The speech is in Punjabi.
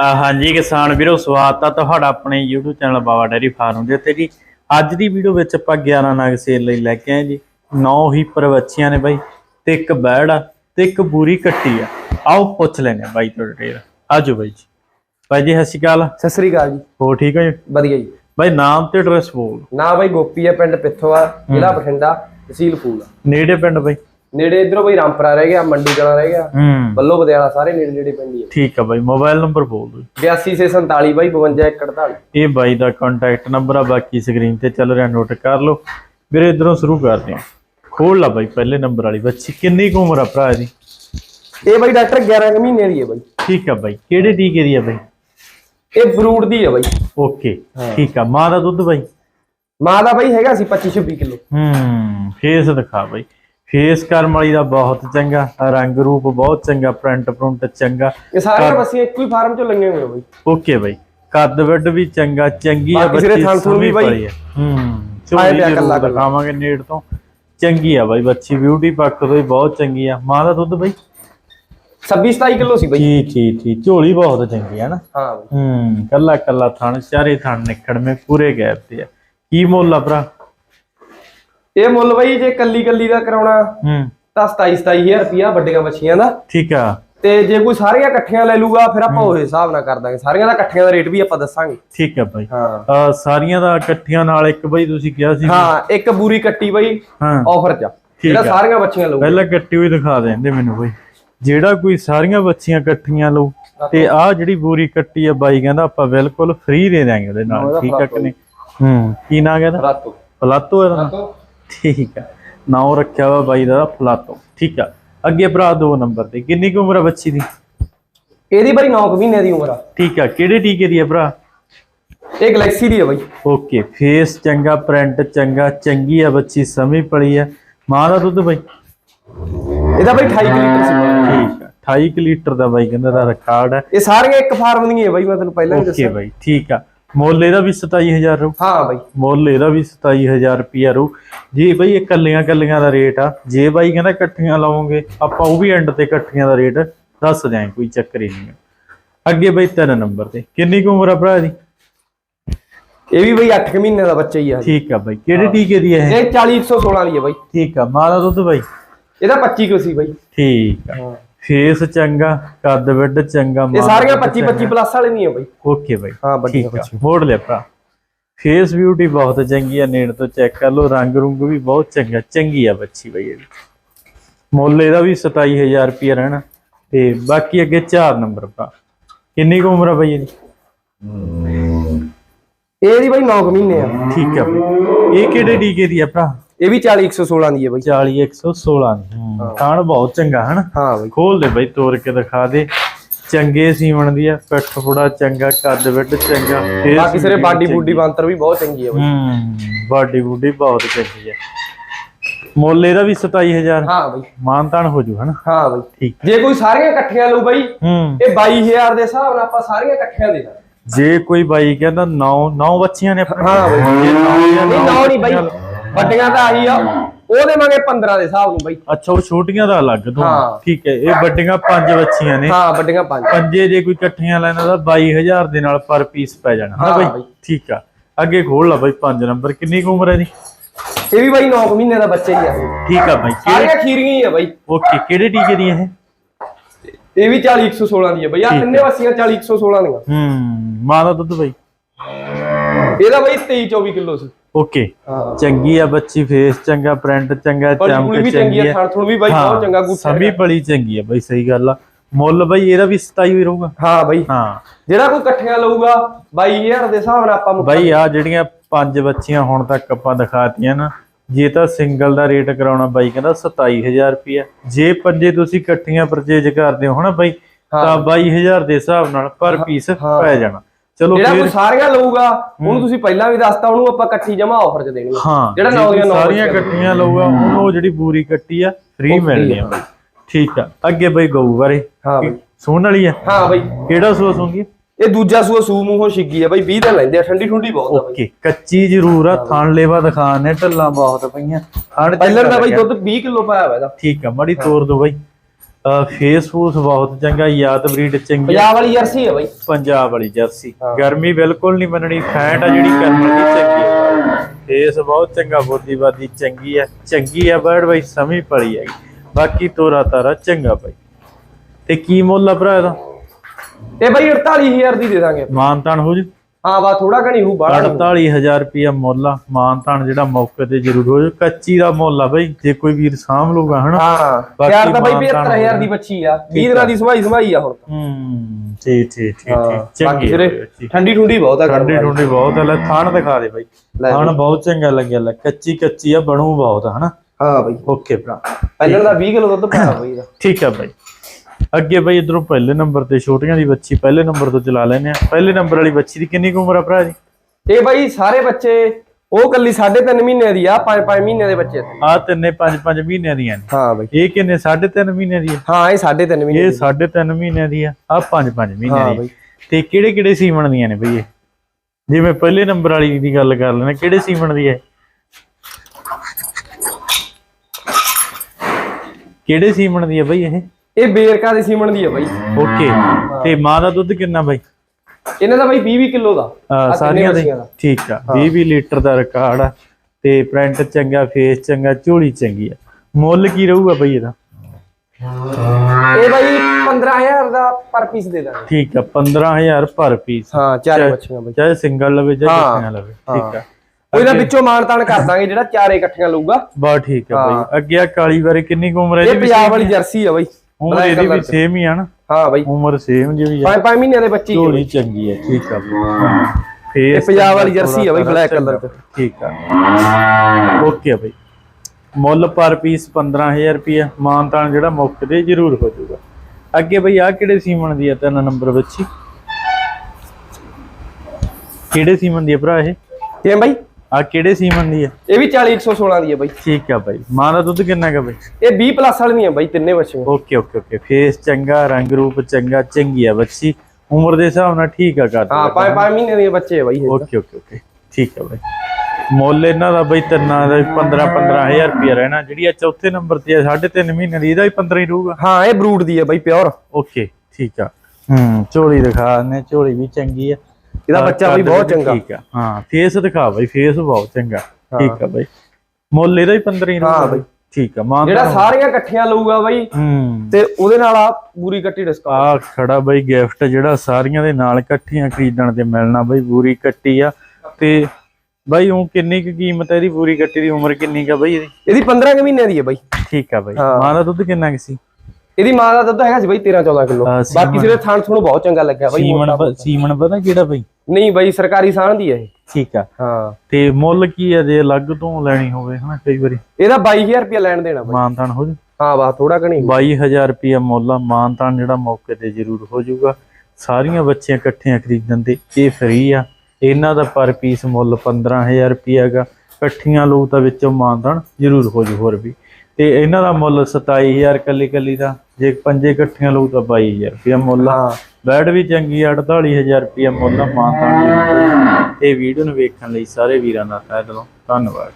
ਹਾਂਜੀ ਕਿਸਾਨ ਵੀਰੋ ਸਵਾਗਤ ਆ ਤੁਹਾਡਾ ਆਪਣੇ YouTube channel Baba dairy farm ਦੇ ਉੱਤੇ ਜੀ। ਅੱਜ ਦੀ ਵੀਡੀਓ ਵਿੱਚ ਆਪਾਂ 11 ਨਗ ਸੇਲ ਲਈ ਲੈ ਕੇ ਆਏ ਜੀ। ਨੌ ਹੀ ਪਰਵੱਛੀਆਂ ਨੇ ਬਾਈ ਤੇ ਇੱਕ ਬੈੜ ਆ ਤੇ ਇੱਕ ਬੂਰੀ ਕੱਟੀ ਆ। ਆਓ ਪੁੱਛ ਲੈਨੇ ਬਾਈ ਤੋਂ ਡਿਟੇਲ ਆਜੋ ਬਾਈ ਜੀ। ਬਾਈ ਜੀ ਸਤਿ ਸ਼੍ਰੀ ਅਕਾਲ। ਸਤਿ ਸ੍ਰੀ ਅਕਾਲ ਜੀ। ਹੋ ਠੀਕ ਹੈ ਜੀ? ਵਧੀਆ ਜੀ। ਬਾਈ ਨਾਮ ਤੇ ਐਡਰੈਸ ਬੋਲ। ਨਾ ਬਾਈ ਗੋਪੀ ਪਿੰਡ ਪਿੱਥੋਆ ਜ਼ਿਲ੍ਹਾ ਬਠਿੰਡਾ ਤਹਿਸੀਲ ਫੂਲ। ਨੇੜੇ ਪਿੰਡ ਬਾਈ। ਨੇੜੇ ਇਧਰੋਂ ਬਾਈ ਰਾਮਪੁਰਾ ਰਹਿ ਗਿਆ ਮੰਡੀ ਕਲਾਂ ਰਹਿ ਗਿਆ। ਹੂੰ। ਬੱਲੋ ਬਦਿਆਲਾ ਸਾਰੇ ਨੇੜੇ ਨੇੜੇ ਪੈਂਦੀ ਹੈ ਠੀਕ ਆ ਬਾਈ ਮੋਬਾਈਲ ਨੰਬਰ ਬੋਲ ਦਿਓ। 8247 ਬਾਈ 5248 ਇਹ ਬਾਈ ਦਾ ਕੰਟੈਕਟ ਨੰਬਰ ਆ ਬਾਕੀ ਸਕਰੀਨ ਤੇ ਚੱਲ ਰਿਹਾ ਨੋਟ ਕਰ ਲਓ। ਵੀਰੇ ਇਧਰੋਂ ਸ਼ੁਰੂ ਕਰਦੇ ਹਾਂ। ਖੋਲ ਲਾ ਬਾਈ ਪਹਿਲੇ ਨੰਬਰ ਵਾਲੀ ਬੱਚੀ ਕਿੰਨੀ ਕੁ ਉਮਰ ਆ ਭਰਾ ਦੀ ਇਹ ਬਾਈ ਡਾਕਟਰ 11 ਕੁ ਮਹੀਨੇ ਦੀ ਹੈ ਬਾਈ। ਠੀਕ ਆ ਬਾਈ ਕਿਹੜੇ ਟੀਕੇ ਦੀ ਆ ਬਾਈ? ਇਹ ਬਰੂਡ ਦੀ ਹੈ ਬਾਈ। ਓਕੇ ਠੀਕ ਆ। ਮਾਂ ਦਾ ਦੁੱਧ ਬਾਈ? ਮਾਂ ਦਾ ਬਾਈ ਹੈਗਾ ਸੀ 25 26 ਕਿਲੋ। ਹੂੰ ਫੇਸ ਦਿਖਾ ਬਾਈ। ਫੇਸ ਕਰਮ ਵਾਲੀ ਦਾ ਬਹੁਤ ਚੰਗਾ ਰੰਗ ਰੂਪ ਬਹੁਤ ਚੰਗਾ ਪ੍ਰਿੰਟ ਪ੍ਰਿੰਟ ਚੰਗਾ। ਇਹ ਸਾਰੀਆਂ ਬੱਸੀਆਂ ਇੱਕੋ ਹੀ ਫਾਰਮ ਚੋਂ ਲੰਗੇ ਹੋਏ ਬਾਈ। ਓਕੇ ਬਾਈ। ਕੱਦ ਵੱਡ ਵੀ ਚੰਗਾ ਚੰਗੀ ਆ ਬੱਚੀ। ਪਲੀ ਆ। ਹੂੰ ਆਏ ਚੋਲੀ ਜ਼ਰੂਰ। ਦਿਖਾਵਾਂਗੇ ਨੇੜ ਤੋਂ। ਚੰਗੀ ਆ ਬਾਈ ਬੱਚੀ ਬਿਊਟੀ ਪੱਖ ਤੋਂ ਵੀ ਬਹੁਤ ਚੰਗੀ ਆ। ਮਾਂ ਦਾ ਦੁੱਧ ਬਾਈ? 26 27 ਕਿਲੋ ਸੀ ਬਾਈ। ਠੀਕ ਠੀਕ ਠੀਕ। ਝੋਲੀ ਬਹੁਤ ਚੰਗੀ ਆ ਨਾ। ਹਾਂ ਬਾਈ। ਹੂੰ ਕੱਲਾ ਕੱਲਾ ਥਣ ਚਾਰੇ ਥਣ ਨਿਕੜਵੇਂ ਪੂਰੇ ਗੈਪ ਤੇ ਆ। ਕੀ ਮੁੱਲ ਆ ਭਰਾ? ਇਹ ਮੁੱਲ ਬਾਈ ਜੇ ਕੱਲੀ ਕੱਲੀ ਦਾ ਕਰਾਉਣਾ ਹੂੰ। ਤਾਂ 27 27000 ਰੁਪਿਆ ਵੱਡੀਆਂ ਬੱਚੀਆਂ ਦਾ। ਠੀਕ ਆ। ਤੇ ਜੇ ਕੋਈ ਸਾਰੀਆਂ ਇਕੱਠੀਆਂ ਲੈ ਲੂਗਾ ਫਿਰ ਆਪਾਂ ਉਹ ਹਿਸਾਬ ਨਾਲ ਕਰ ਦਾਂਗੇ। ਸਾਰੀਆਂ ਦਾ ਇਕੱਠੀਆਂ ਦਾ ਰੇਟ ਵੀ ਆਪਾਂ ਦੱਸਾਂਗੇ। ਠੀਕ ਆ ਬਾਈ। ਹਾਂ। ਸਾਰੀਆਂ ਦਾ ਇਕੱਠੀਆਂ ਨਾਲ ਇੱਕ ਬਾਈ ਤੁਸੀਂ ਕਿਹਾ ਸੀ ਹਾਂ ਇੱਕ ਬੂਰੀ ਕੱਟੀ ਬਾਈ ਹਾਂ। ਆਫਰ ਚ। ਜਿਹੜਾ। ਸਾਰੀਆਂ ਬੱਚੀਆਂ ਲਊ ਪਹਿਲਾਂ ਕੱਟੀ ਹੋਈ ਦਿਖਾ ਦੇਂਦੇ ਮੈਨੂੰ ਬਾਈ। ਜਿਹੜਾ ਕੋਈ ਸਾਰੀਆਂ ਬੱਚੀਆਂ ਇਕੱਠੀਆਂ ਲਊ ਤੇ ਆਹ ਜਿਹੜੀ ਬੂਰੀ ਕੱਟੀ ਆ ਬਾਈ ਕਹਿੰਦਾ ਆਪਾਂ ਬਿਲਕੁਲ ਫ੍ਰੀ ਦੇ ਦਿਆਂਗੇ ਉਹਦੇ ਨਾਲ। ਠੀਕ ਆ ਕਿ ਨਹੀਂ? ਹੂੰ ਕੀ ਨਾਂ ਕਹਿੰਦਾ ਰਾਤੋ ਫਲਾਤੋ ਇਹਦਾ ਨਾਂ? ਠੀਕ ਆ। ਨਾਮ ਰੱਖਿਆ ਵਾ ਬਾਈ ਦਾ ਫਲਾਤੋ ਠੀਕ ਆ। ਅੱਗੇ ਭਰਾ ਦੋ ਨੰਬਰ ਤੇ। ਕਿੰਨੀ ਕੁ ਉਮਰ ਆ ਬੱਚੀ ਦੀ? ਇਹਦੀ ਬਾਈ 9 ਮਹੀਨੇ ਦੀ ਉਮਰ ਆ। ਠੀਕ ਆ। ਕਿਹੜੇ ਟੀਕੇ ਦੀ ਆ ਭਰਾ? ਇਹ ਗੈਲੈਕਸੀ ਦੀ ਆ ਬਾਈ। ਓਕੇ। ਫੇਸ ਚੰਗਾ ਪ੍ਰਿੰਟ ਚੰਗਾ ਚੰਗੀ ਆ ਬੱਚੀ ਸਮੀ ਪਲੀ ਆ। ਮਾਂ ਦਾ ਦੁੱਧ ਬਾਈ? ਇਹਦਾ ਬਾਈ 28 ਕੁ ਲੀਟਰ ਸੀ। ਠੀਕ ਆ। 28 ਕੁ ਲੀਟਰ ਦਾ ਬਾਈ ਕਹਿੰਦਾ ਦਾ ਰਿਕਾਰਡ ਹੈ ਇਹ ਸਾਰੀਆਂ ਇੱਕ ਫਾਰਮ ਦੀਆਂ ਹੈ ਬਾਈ ਮੈਂ ਤੈਨੂੰ ਪਹਿਲਾਂ ਹੀ ਓਕੇ ਦੱਸਿਆ। ਬਾਈ। ਠੀਕ ਆ। ਮੁੱਲ ਇਹਦਾ ਵੀ 27000 ਰੂ ਹਾਂ ਬਾਈ। ਮੁੱਲ ਇਹਦਾ ਵੀ 27000 ਰੁਪਿਆ ਰੂ। ਜੀ ਬਾਈ ਇਹ ਕੱਲੀਆਂ ਕੱਲੀਆਂ ਦਾ ਰੇਟ ਆ। ਜੇ ਬਾਈ ਕਹਿੰਦਾ ਇਕੱਠੀਆਂ ਲਾਉਂਗੇ ਆਪਾਂ ਉਹ ਵੀ ਐਂਡ ਤੇ ਇਕੱਠੀਆਂ ਦਾ ਰੇਟ ਦੱਸ ਦਿਆਂ ਕੋਈ ਚੱਕਰ ਹੀ ਨਹੀਂ। ਅੱਗੇ ਬਾਈ ਤਿੰਨ ਨੰਬਰ ਤੇ। ਕਿੰਨੀ ਕੁ ਉਮਰ ਆ ਭਰਾ ਦੀ ਇਹ ਵੀ ਬਾਈ 8 ਮਹੀਨੇ ਦਾ ਬੱਚਾ ਹੀ ਆ। ਠੀਕ ਆ ਬਾਈ। ਕਿਹੜੇ ਟੀਕੇ ਦੀ ਹੈ ਇਹ? ਇਹ 40 116 ਦੀ ਹੈ ਬਾਈ। ਠੀਕ ਆ ਮਾਂ ਦਾ ਦੁੱਧ ਬਾਈ? ਇਹਦਾ 25 ਕਿਲੋ ਸੀ ਬਾਈ। ਠੀਕ ਆ। ਫੇਸ ਚੰਗਾ ਕੱਦ ਵੱਡ ਚੰਗਾ ਇਹ ਸਾਰੀਆਂ 25 25 ਪਲੱਸ ਵਾਲੇ ਨਹੀਂ ਆ ਬਾਈ। ਓਕੇ ਬਾਈ ਹਾਂ ਵੱਡੀ ਠੀਕ ਆ। ਮੋੜ ਲਿਆ ਭਰਾ। ਫੇਸ ਬਿਊਟੀ ਬਹੁਤ ਚੰਗੀ ਆ ਨੇੜ ਤੋਂ ਚੈੱਕ ਕਰ ਲਓ ਰੰਗ ਰੁੰਗ ਵੀ ਬਹੁਤ ਚੰਗਾ ਚੰਗੀ ਆ ਬੱਚੀ ਬਈ ਇਹਦੀ ਮੁੱਲ ਇਹਦਾ ਵੀ 27000 ਰੁਪਏ ਰਹਿਣਾ। ਤੇ ਬਾਕੀ ਅੱਗੇ 4 ਨੰਬਰ ਭਰਾ। ਕਿੰਨੀ ਕੁ ਉਮਰ ਆ ਬਈ ਇਹਦੀ? ਇਹਦੀ ਬਾਈ 9 ਮਹੀਨੇ ਆ। ਠੀਕ ਆ। ਬਈ ਇਹ ਕਿਹੜੇ ਟੀਕੇ ਦੀ ਆ ਭਰਾ? ਇਹ ਵੀ 40 116 ਦੀ ਹੈ ਬਾਈ। 40 116 ਥਾਣ ਬਹੁਤ ਚੰਗਾ ਹਨ? ਹਾਂ ਬਾਈ। ਖੋਲ ਦੇ ਬਈ ਤੋੜ ਕੇ ਦਿਖਾ ਦੇ। ਚੰਗੇ ਸੀਵਣ ਦੀ ਆ ਪਿੱਠ ਥੋੜਾ ਚੰਗਾ ਕੱਦ ਵੱਡ ਚੰਗਾ ਬਾਕੀ ਸਾਰੇ ਬਾਡੀ। ਬੂਡੀ ਬਾਂਤਰ ਵੀ ਬਹੁਤ ਚੰਗੀ ਹੈ ਬਾਈ। ਹੂੰ ਬਾਡੀ ਬੂਡੀ ਬਹੁਤ ਚੰਗੀ ਹੈ ਮੁੱਲ ਇਹਦਾ ਵੀ 27000 ਹਾਂ ਬਾਈ। ਮਾਨਤਾਨ ਹੋ ਜੂ ਹਨਾ? ਹਾਂ ਬਾਈ। ਠੀਕ। ਜੇ ਕੋਈ ਸਾਰੀਆਂ ਇਕੱਠੀਆਂ ਲਊ ਬਾਈ ਇਹ 22000 ਦੇ ਹਿਸਾਬ ਨਾਲ ਆਪਾਂ ਸਾਰੀਆਂ ਇਕੱਠੀਆਂ ਦੇ ਦਾਂਗੇ। ਜੇ ਕੋਈ ਬਾਈ ਕਹਿੰਦਾ 9 9 ਬੱਚੀਆਂ ਨੇ ਹਾਂ ਬਾਈ। ਜੇ ਨੌ ਜਾਂ ਨਹੀਂ ਬਾਈ। ਵੱਡੀਆਂ ਤਾਂ ਆਹੀ ਆ। ਉਹ ਦੇਵਾਂਗੇ 15 ਦੇ ਹਿਸਾਬ ਨੂੰ ਬਾਈ। ਅੱਛਾ ਉਹ ਛੋਟੀਆਂ ਦਾ ਅਲੱਗ ਤੋਂ। ਹਾਂ। ਠੀਕ ਹੈ ਇਹ ਵੱਡੀਆਂ ਪੰਜ ਬੱਚੀਆਂ ਨੇ। ਹਾਂ ਵੱਡੀਆਂ ਪੰਜ। ਪੰਜੇ ਜੇ ਕੋਈ ਇਕੱਠੀਆਂ ਲੈਣਾ ਤਾਂ 22000 ਦੇ ਨਾਲ ਪਰ ਪੀਸ ਪੈ ਜਾਣਾ ਹਾਂ ਹਾਂ ਬਾਈ? ਬਾਈ। ਠੀਕ ਆ। ਅੱਗੇ ਖੋਲ ਲਾ ਬਾਈ 5 ਨੰਬਰ। ਕਿੰਨੀ ਕੁ ਉਮਰ ਹੈ ਜੀ? ਇਹ ਵੀ ਬਾਈ 9 ਮਹੀਨੇ ਦਾ ਬੱਚਾ ਹੀ ਆ। ਠੀਕ ਆ ਬਾਈ। ਕਿਹੜੇ ਸਾਰੀਆਂ ਖੀਰੀਆਂ ਹੀ ਆ ਬਾਈ। ਓਕੇ ਕਿਹੜੇ ਟੀਕੇ ਦੀ ਇਹ? ਇਹ ਵੀ 40 116 ਦੀ ਆ ਬਾਈ। ਆ ਠੀਕ ਤਿੰਨੇ ਵਸੀਆਂ 40 116 ਦੀਆਂ। ਹੂੰ ਮਾਂ ਦਾ ਦੁੱਧ ਬਾਈ। ਇਹਦਾ ਬਾਈ 23 24 ਕਿਲੋ ਸੀ। ਓਕੇ ਚੰਗੀ ਆ ਬੱਚੀ ਫੇਸ ਚੰਗਾ ਪ੍ਰਿੰਟ ਚੰਗਾ ਚਮਕ ਚੰਗੀ ਆ ਥਣ ਥਣ ਵੀ ਬਾਈ ਬਹੁਤ ਚੰਗਾ ਗੁੱਸਾ ਸਭੀ ਬੜੀ ਚੰਗੀ ਆ ਬਾਈ ਸਹੀ ਗੱਲ ਆ। ਮੁੱਲ ਬਾਈ ਇਹਦਾ ਵੀ 27 ਹੀ ਰਹੂਗਾ। ਹਾਂ ਬਾਈ। ਹਾਂ। ਜਿਹੜਾ ਕੋਈ ਇਕੱਠੀਆਂ ਲਊਗਾ 22000 ਦੇ ਹਿਸਾਬ ਨਾਲ ਆਪਾਂ ਬਾਈ ਆ ਜਿਹੜੀਆਂ ਪੰਜ ਬੱਚੀਆਂ ਹੁਣ ਤੱਕ ਆਪਾਂ ਦਿਖਾਤੀਆਂ ਨਾ ਜੇ ਤਾਂ ਸਿੰਗਲ ਦਾ ਰੇਟ ਕਰਾਉਣਾ ਬਾਈ ਕਹਿੰਦਾ 27000 ਰੁਪਿਆ ਜੇ ਪੰਜੇ ਤੁਸੀਂ ਇਕੱਠੀਆਂ ਪਰਚੇਜ ਕਰਦੇ ਹੋ ਹਨਾ ਬਾਈ ਤਾਂ 22000 ਦੇ ਹਿਸਾਬ ਨਾਲ ਪਰ ਪੀਸ। ਪੈ ਜਾਣਾ। ਚਲੋ ਜਿਹੜਾ ਕੋਈ ਸਾਰੀਆਂ ਲਊਗਾ ਉਹਨੂੰ ਤੁਸੀਂ ਪਹਿਲਾਂ ਵੀ ਦੱਸਤਾ ਉਹਨੂੰ ਆਪਾਂ ਇਕੱਠੀ ਜਮਾ ਆਫਰ 'ਚ ਦੇਣੀ ਹਾਂ ਜਿਹੜਾ ਨੌ ਦੀਆਂ ਨੌ ਸਾਰੀਆਂ ਇਕੱਠੀਆਂ ਲਊਗਾ ਉਹਨੂੰ ਉਹ ਜਿਹੜੀ ਪੂਰੀ ਕੱਟੀ ਆ ਫ੍ਰੀ ਮਿਲਣੀ ਆ। ਬਾਈ। ਠੀਕ ਆ ਅੱਗੇ ਬਾਈ ਗਊ ਬਾਰੇ। ਹਾਂ ਬਾਈ। ਸੋਹਣ ਵਾਲੀ ਆ? ਹਾਂ ਬਾਈ। ਕਿਹੜਾ ਸੂਆ ਸੂੰਗੀ? ਇਹ ਦੂਜਾ ਸੂਆ ਸੂ ਮੂੰਹੋਂ ਛਿੱਗੀ ਆ ਬਾਈ 20 ਦਿਨ ਲੈਂਦੇ ਆ ਠੰਡੀ ਠੁੰਡੀ ਬਹੁਤ ਆ ਬਾਈ। ਓਕੇ ਕੱਚੀ ਜ਼ਰੂਰ ਆ ਥਣ ਲੇਵਾ ਦਿਖਾਣ ਨੇ ਢੱਲਾਂ ਬਹੁਤ ਪਈਆਂ। ਪਹਿਲਾਂ ਦਾ ਬਾਈ ਦੁੱਧ 20 ਕਿਲੋ ਪਾਇਆ ਹੋਇਆ ਇਹਦਾ। ਠੀਕ ਆ ਮੜੀ ਤੋੜ ਦੋ ਬਾਈ। ਫੇਸ ਫੂਸ ਬਹੁਤ ਚੰਗਾ ਯਾਦ ਬਰੀਡ ਚੰਗੀ। ਪੰਜਾਬ ਵਾਲੀ ਜਰਸੀ ਹੈ ਬਾਈ। ਪੰਜਾਬ ਵਾਲੀ ਜਰਸੀ। ਹਾਂ। ਗਰਮੀ ਬਿਲਕੁਲ ਨਹੀਂ ਮੰਨਣੀ ਫੈਟ ਆ ਜਿਹੜੀ ਕਰਮਲ ਦੀ ਚੰਗੀ ਹੈ। ਫੇਸ ਬਹੁਤ ਚੰਗਾ ਬੋਦੀਵਾਦੀ ਚੰਗੀ ਹੈ। ਚੰਗੀ ਹੈ ਬਰਡ ਬਾਈ ਸਮੀ ਪੜੀ ਹੈਗੀ। ਬਾਕੀ ਤੋਰਾ ਤਾਰਾ ਚੰਗਾ ਬਾਈ। ਤੇ ਕੀ ਮੁੱਲ ਆ ਭਰਾ ਇਹਦਾ? ਇਹ ਬਾਈ 48000 ਦੀ ਦੇ ਦਾਂਗੇ। ਮਾਨਤਾਨ ਹੋ ਜੀ। ਹਾਂ ਬਾ ਥੋੜਾ ਘਣੀ ਹੂ ਬਾਹਲਾ ਨੀ। 48000 ਰੁਪਿਆ ਮੁੱਲ ਆ ਮਾਨਤਾਨ ਜਿਹੜਾ ਮੌਕੇ ਤੇ ਜ਼ਰੂਰ ਹੋ ਜਾ ਕੱਚੀ ਦਾ ਮੁੱਲ ਆ ਬਾਈ ਜੇ ਕੋਈ ਵੀਰ ਸਾਂਭ ਲੂਗਾ ਹਨਾ। ਹਾਂ ਯਾਰ ਤਾਂ ਬਾਈ ਮਾਨਤਾਨ 75000 ਦੀ ਬੱਚੀ ਆ। 20 ਦਿਨਾਂ ਦੀ ਸਮਾਈ ਸਮਾਈ ਆ ਹੁਣ। ਹੂੰ ਠੀਕ ਠੀਕ ਠੀਕ ਚੰਗੀ ਠੰਡੀ ਠੁੰਡੀ ਬਹੁਤ ਆ ਠੰਡੀ ਠੰਡੀ ਬਹੁਤ ਹੈ ਲੈ ਥਾਣ ਦਿਖਾ ਦੇ ਬਾਈ। ਥਾਣ ਬਹੁਤ ਚੰਗਾ ਲੱਗਿਆ ਲੈ ਕੱਚੀ ਕੱਚੀ ਆ ਬਣੂ ਬਹੁਤ ਆ ਹਨਾ। ਹਾਂ ਬਾਈ। ਓਕੇ ਭਰਾ। ਪਹਿਲਾਂ ਦਾ 20 ਕਿਲੋ ਦੁੱਧ ਪਾਇਆ ਬਾਈ ਦਾ ਠੀਕ ਹੈ ਬਾਈ। ਅੱਗੇ ਬਾਈ ਇਧਰੋਂ ਪਹਿਲੇ ਨੰਬਰ ਤੇ ਛੋਟੀਆਂ ਦੀ ਬੱਚੀ ਪਹਿਲੇ ਨੰਬਰ ਤੋਂ ਚਲਾ ਲੈਨੇ ਆ। ਪਹਿਲੇ ਨੰਬਰ ਵਾਲੀ ਬੱਚੀ ਦੀ ਕਿੰਨੀ ਉਮਰ ਆ ਭਰਾ ਜੀ? ਇਹ ਬਾਈ ਸਾਰੇ ਬੱਚੇ ਉਹ ਕੱਲੀ 3.5 ਮਹੀਨੇ ਦੀ ਆ 5-5 ਮਹੀਨੇ ਦੇ ਬੱਚੇ। ਆ। ਤਿੰਨੇ 5-5 ਮਹੀਨਿਆਂ ਦੀਆਂ ਨੇ। ਹਾਂ ਬਾਈ। ਇਹ ਕਿੰਨੇ 3.5 ਮਹੀਨਿਆਂ ਦੀ ਹੈ ਹਾਂ ਇਹ 3.5 ਮਹੀਨੇ ਇਹ 3.5 ਮਹੀਨਿਆਂ ਦੀ ਆ ਆ 5-5 ਮਹੀਨਿਆਂ ਹਾਂ ਦੀ ਤੇ ਕਿਹੜੇ ਕਿਹੜੇ ਸੀਮਣ ਦੀਆਂ ਨੇ ਬਈ ਇਹ? ਜਿਵੇਂ ਪਹਿਲੇ ਨੰਬਰ ਵਾਲੀ ਦੀ ਗੱਲ ਕਰ ਲੈਣਾ ਕਿਹੜੇ ਸੀਮਣ ਦੀ ਹੈ ਕਿਹੜੇ ਸੀਮਣ ਦੀ ਹੈ ਬਈ ਇਹ? ਇਹ ਬੇਰਕਾ ਦੇ ਸੀਮਣ ਦੀ ਆ ਬਾਈ। ਓਕੇ ਤੇ ਮਾਂ ਦਾ ਦੁੱਧ ਕਿੰਨਾ ਬਈ? ਇਹਨਾਂ ਦਾ ਬਾਈ 20 ਕਿਲੋ ਦਾ। ਸਾਰੀਆਂ ਦੇ। ਠੀਕ ਆ 20 20 ਲੀਟਰ ਦਾ ਰਿਕਾਰਡ ਆ ਤੇ ਪ੍ਰਿੰਟ ਚੰਗਾ ਫੇਸ ਚੰਗਾ ਝੋਲੀ ਚੰਗੀ ਆ। ਮੁੱਲ ਕੀ ਰਹੂਗਾ ਬਈ ਇਹਦਾ? ਇਹ ਬਾਈ 15000 ਦਾ ਪਰ ਪੀਸ ਦੇ ਦਾਂਗੇ। ਠੀਕ ਆ 15000 ਪਰ ਪੀਸ। ਹਾਂ ਚਾਰੇ ਬੱਚੀਆਂ ਬਾਈ। ਚਾਹੇ ਸਿੰਗਲ ਲਵੇ ਜਾਂ ਇਕੱਠੀਆਂ ਲਵੇ ਠੀਕ ਆ। ਉਹਦਾ ਵਿੱਚੋਂ ਮਾਨਤਾਨ ਕਰ ਦਾਂਗੇ ਜਿਹੜਾ ਚਾਰੇ ਇਕੱਠੀਆਂ ਲਊਗਾ। ਬਹੁਤ ਠੀਕ ਆ ਬਈ। ਅੱਗੇ ਆ ਕਾਲੀ ਬਾਰੇ ਕਿੰਨੀ ਉਮਰ ਹੈ ਇਹ ਇਹਦੀ ਵੀ ਪੰਜਾਬ ਵਾਲੀ ਜਰਸੀ ਆ ਬਾਈ। ਉਮਰ ਇਹਦੀ ਵੀ ਸੇਮ ਹੀ ਆ ਨਾ। ਹਾਂ ਬਾਈ। ਉਮਰ ਸੇਮ ਜਿਹੀ ਆ। 5-5 ਮਹੀਨਿਆਂ ਦੇ ਬੱਚੇ ਹੀ ਝੋਲੀ। ਚੰਗੀ ਆ ਠੀਕ ਆ ਫੇਸ ਪੰਜਾਬ ਵਾਲੀ ਜਰਸੀ ਆ ਬਾਈ ਬਲੈਕ ਕਲਰ ਤੇ। ਠੀਕ ਆ। ਓਕੇ ਬਈ। ਮੁੱਲ ਪਰ ਪੀਸ 15000 ਰੁਪਿਆ ਮਾਨਤਾਨ ਜਿਹੜਾ ਮੁਫਤ ਦੇ ਜ਼ਰੂਰ ਹੋ ਜਾਊਗਾ। ਅੱਗੇ ਬਈ ਆ ਕਿਹੜੇ ਸੀਮਨ ਦੀ ਆ ਤਿੰਨ ਨੰਬਰ ਬੱਚੀ ਕਿਹੜੇ ਸੀਮਨ ਦੀ ਆ ਭਰਾ ਇਹ? ਕਿਵੇਂ ਬਾਈ? ਆ ਕਿਹੜੇ ਸੀਮਨ ਦੀ ਆ ਇਹ ਵੀ 40 116 ਦੀ ਆ ਬਾਈ। ਠੀਕ ਆ ਬਾਈ। ਮਾਂ ਦਾ ਦੁੱਧ ਕਿੰਨਾ ਕਾ ਬਈ? ਇਹ 20 ਪਲੱਸ ਵਾਲੀਆਂ ਬਾਈ ਤਿੰਨੇ ਬੱਚੀਆਂ ਓਕੇ ਓਕੇ ਓਕੇ। ਫੇਸ ਚੰਗਾ ਰੰਗ ਰੂਪ ਚੰਗਾ ਚੰਗੀ ਆ ਬੱਚੀ। ਉਮਰ ਦੇ ਹਿਸਾਬ ਨਾਲ ਠੀਕ ਆ ਕਰ ਹਾਂ 5-5 ਮਹੀਨੇ ਦੇ ਬੱਚੇ ਆ ਬਾਈ ਓਕੇ ਓਕੇ ਓਕੇ। ਠੀਕ ਹੈ ਬਾਈ। ਮੁੱਲ ਇਹਨਾਂ ਦਾ ਬਈ ਤਿੰਨਾਂ ਦਾ 15 15000 ਰੁਪਏ ਰਹਿਣਾ। ਜਿਹੜੀ ਆ ਚੌਥੇ ਨੰਬਰ ਤੇ ਆ 3.5 ਮਹੀਨੇ ਦੀ ਇਹਦਾ ਵੀ 15 ਹੀ ਰਹੂਗਾ? ਹਾਂ ਇਹ ਬਰੂਡ ਦੀ ਆ ਬਾਈ ਪਿਓਰ। ਓਕੇ ਠੀਕ ਆ। ਹੂੰ ਝੋਲੀ ਦਿਖਾ ਨੇ ਝੋਲੀ ਵੀ ਚੰਗੀ ਆ। ਇਹਦਾ ਬੱਚਾ ਵੀ ਬਹੁਤ ਚੰਗਾ। ਠੀਕ ਆ। ਹਾਂ ਫੇਸ ਦਿਖਾ ਬਾਈ ਫੇਸ ਬਹੁਤ ਚੰਗਾ। ਠੀਕ ਆ ਬਾਈ। ਮੁੱਲ ਇਹਦਾ ਹੀ 15 ਹੀ ਰਹੂਗਾ ਹਾਂ ਬਾਈ। ਠੀਕ ਆ ਮਾਂ ਜਿਹੜਾ ਸਾਰੀਆਂ ਇਕੱਠੀਆਂ ਲਊਗਾ ਬਾਈ ਹੂੰ। ਤੇ ਉਹਦੇ ਨਾਲ ਆ ਪੂਰੀ ਕੱਟੀ ਡਿਸਕਾਊਂਟ ਆ ਖੜਾ ਬਈ ਗਿਫਟ ਜਿਹੜਾ ਸਾਰੀਆਂ ਦੇ ਨਾਲ ਇਕੱਠੀਆਂ ਖਰੀਦਣ ਤੇ ਮਿਲਣਾ ਬਈ ਪੂਰੀ ਕੱਟੀ ਆ। ਤੇ ਬਾਈ ਉਹ ਕਿੰਨੀ ਕੁ ਕੀਮਤ ਹੈ ਇਹਦੀ? ਪੂਰੀ ਕੱਟੀ ਦੀ ਉਮਰ ਕਿੰਨੀ ਕਾ ਬਈ ਇਹਦੀ? ਇਹਦੀ 15 ਕੁ ਮਹੀਨੇ ਦੀ ਆ ਬਾਈ। ਠੀਕ ਆ ਬਾਈ। ਹਾਂ। ਮਾਂ ਦਾ ਦੁੱਧ ਕਿੰਨਾ ਕੁ ਸੀ? ਇਹਦੀ ਮਾਂ ਦਾ ਦੁੱਧ ਹੈਗਾ ਸੀ ਬਾਈ 13 14 ਕਿਲੋ। ਹਾਂ, ਬਾਕੀ ਸਿਰੇ ਥਣ ਥਣ ਬਹੁਤ ਚੰਗਾ ਲੱਗਿਆ ਬਾਈ ਸੀਮਨ ਸੀਮਨ ਪਤਾ ਕਿਹੜਾ ਬਈ? ਨਹੀਂ ਬਾਈ ਸਰਕਾਰੀ ਸਾਹ ਦੀ ਆ ਇਹ। ਠੀਕ ਆ। ਹਾਂ। ਤੇ ਮੁੱਲ ਕੀ ਹੈ ਜੇ ਅਲੱਗ ਤੋਂ ਲੈਣੀ ਹੋਵੇ ਹਨਾ ਕਈ ਵਾਰੀ? ਇਹਦਾ 22000 ਰੁਪਏ ਲੈਣ ਦੇਣਾ ਬਾਈ। ਮਾਨਤਾਨ ਹੋ ਜੂ? ਹਾਂ ਬਾ ਥੋੜਾ ਘਣੀ 22000 ਰੁਪਿਆ ਮੁੱਲ ਆ ਮਾਨਤਾਨ ਜਿਹੜਾ ਮੌਕੇ ਤੇ ਜ਼ਰੂਰ ਹੋ ਜਾਊਗਾ ਸਾਰੀਆਂ ਬੱਚੀਆਂ ਇਕੱਠੀਆਂ ਖਰੀਦਣ ਤੇ ਇਹ ਫ੍ਰੀ ਆ। ਇਹਨਾਂ ਦਾ ਪਰ ਪੀਸ ਮੁੱਲ 15000 ਰੁਪਿਆ ਹੈਗਾ। ਇਕੱਠੀਆਂ ਲਓ ਤਾਂ ਵਿੱਚੋਂ ਮਾਨਤਾਨ ਜ਼ਰੂਰ ਹੋ ਜੂ ਹੋਰ ਵੀ। ਤੇ ਇਹਨਾਂ ਦਾ ਮੁੱਲ 27000 ਕੱਲੀ ਕੱਲੀ ਦਾ ਜੇ ਪੰਜੇ ਇਕੱਠੀਆਂ ਲਓ ਤਾਂ 22000 ਰੁਪਿਆ ਮੁੱਲ ਆ। ਹਾਂ। ਬੈਡ ਵੀ ਚੰਗੀ ਆ 48000 ਰੁਪਿਆ ਮੁੱਲ ਆ ਮਾਨਤਾਨ ਇਹ ਵੀਡੀਓ ਨੂੰ ਵੇਖਣ ਲਈ ਸਾਰੇ ਵੀਰਾਂ ਦਾ ਤਹਿ ਦਿਲੋਂ ਧੰਨਵਾਦ।